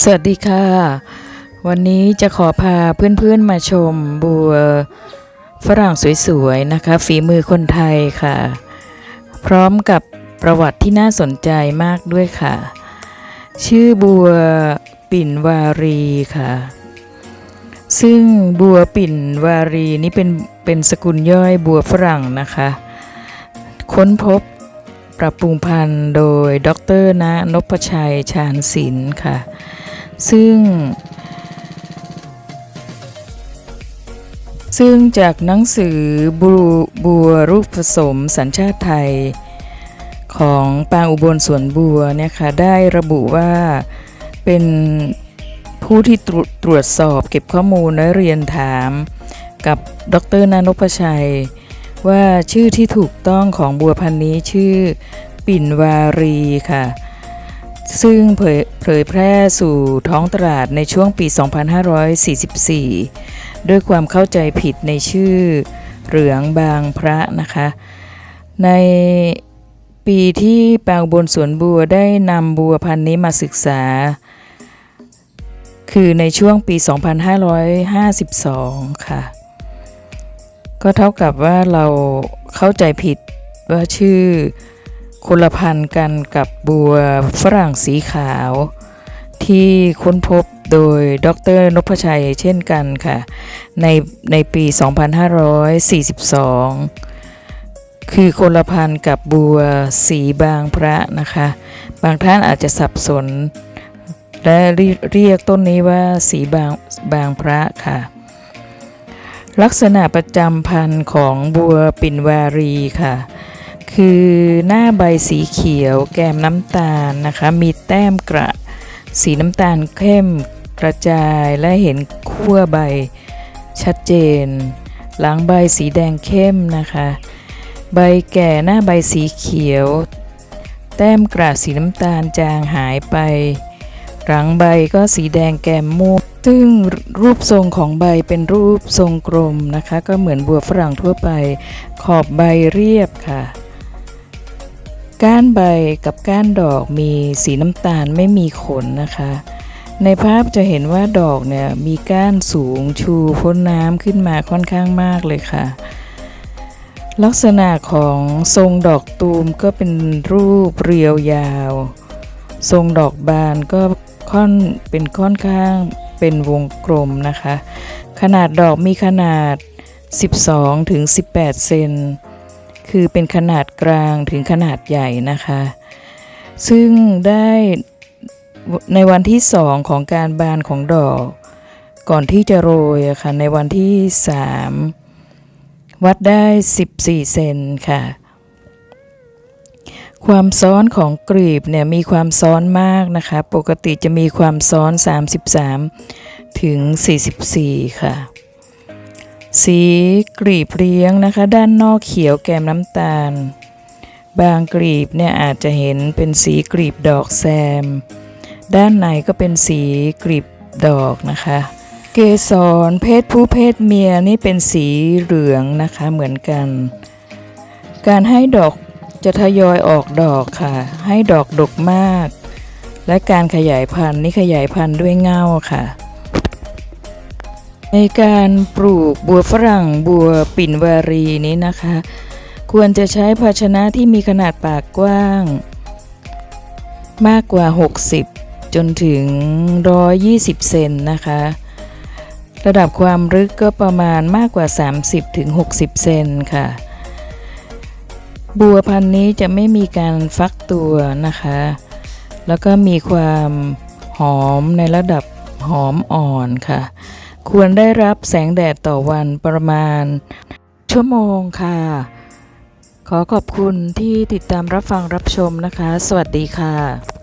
สวัสดีค่ะ วันนี้จะขอพาเพื่อนๆมาชมบัวฝรั่งสวยๆนะคะ ฝีมือคนไทยค่ะ พร้อมกับประวัติที่น่าสนใจมากด้วยค่ะ ชื่อบัวปิ่นวารีค่ะ ซึ่งบัวปิ่นวารีนี่เป็นเป็นสกุลย่อยบัวฝรั่งนะคะ ค้นพบปรับปรุงพันธุ์โดยดรณนพชัยชาญศิลป์ค่ะ ซึ่ง ซึ่งจากหนังสือบ,บัวรูปผสมสัญชาติไทย ของปางอุบลสวนบัวเนี่ยค่ะได้ระบุว่าเป็นผู้ที่ตรวตรวจสอบเก็บข้อมูลและเรียนถามกับดรนานพชัย ว่าชื่อที่ถูกต้องของบัวพันธุ์นี้ชื่อปิ่นวารีค่ะ ซึ่งเผยแพร่สู่ท้องตลาดในช่วงปี 2544 ด้วยความเข้าใจผิดในชื่อเหลืองบางพระนะคะ ในปีที่ปางบนสวนบัวได้นำบัวพันธุ์นี้มาศึกษา คือในช่วงปี 2552 ค่ะ ก็เท่ากับว่าเราเข้าใจผิดว่าชื่อ คนละพันธุ์กันกับบัวฝรั่งสีขาว ที่ค้นพบโดยดรนพชัยเช่นกันค่ะ ในในปี 2542 คือคนละพันธุ์กับบัวสีบางพระนะคะ บางท่านอาจจะสับสน และเรียกต้นนี้ว่าสีบางบางพระค่ะ ลักษณะประจำพันธุ์ของบัวปิ่นวารีค่ะ คือหน้าใบสีเขียวแก้มน้ำตาลนะคะ มีแต้มกระสีน้ำตาลเข้มกระจายและเห็นขั้วใบชัดเจน หลังใบสีแดงเข้มนะคะ ใบแก่หน้าใบสีเขียว แต้มกระสีน้ำตาลจางหายไป หลังใบก็สีแดงแก้มม่วงซึ่งรูปทรงของใบเป็นรูปทรงกลมนะคะ ก็เหมือนบัวฝรั่งทั่วไป ขอบใบเรียบค่ะ ก้านใบกับก้านดอกมีสีน้ำตาลไม่มีขนนะคะ ในภาพจะเห็นว่าดอกเนี่ยมีก้านสูงชูพ้นน้ำขึ้นมาค่อนข้างมากเลยค่ะ ลักษณะของทรงดอกตูมก็เป็นรูปเรียวยาว ทรงดอกบานก็ค่อนเป็นค่อนข้างเป็นวงกลมนะคะ ขนาดดอกมีขนาด 12-18 เซน คือเป็นขนาดกลางถึงขนาดใหญ่นะคะ ซึ่งได้ในวันที่สองของการบานของดอก ก่อนที่จะโรยะค่ะในวันที่3วัดได้ 14 เซนค่ะ ความซ้อนของกลีบเนี่ยมีความซ้อนมากนะคะ ปกติจะมีความซ้อน 33 ถึง 44 ค่ะ สีกลีบเลี้ยงนะคะ ด้านนอกเขียวแกมน้ำตาล บางกลีบเนี่ยอาจจะเห็นเป็นสีกลีบดอกแซม ด้านในก็เป็นสีกลีบดอกนะคะ เกสรเพศผู้เพศเมียนี่เป็นสีเหลืองนะคะเหมือนกัน การให้ดอกจะทยอยออกดอกค่ะ ให้ดอกดกมาก และการขยายพันธุ์นี่ขยายพันธุ์ด้วยเง่าค่ะ ในการปลูกบัวฝรั่งบัวปิ่นวารีนี้นะคะ ควรจะใช้ภาชนะที่มีขนาดปากกว้าง มากกว่า 60 จนถึง 120 เซนนะคะ ระดับความลึกก็ประมาณมากกว่า 30ถึง60เซนค่ะ บัวพันธุ์นี้จะไม่มีการฟักตัวนะคะ แล้วก็มีความหอมในระดับหอมอ่อนค่ะ ควรได้รับแสงแดดต่อวันประมาณ ชั่วโมงค่ะ ขอขอบคุณที่ติดตามรับฟังรับชมนะคะ สวัสดีค่ะ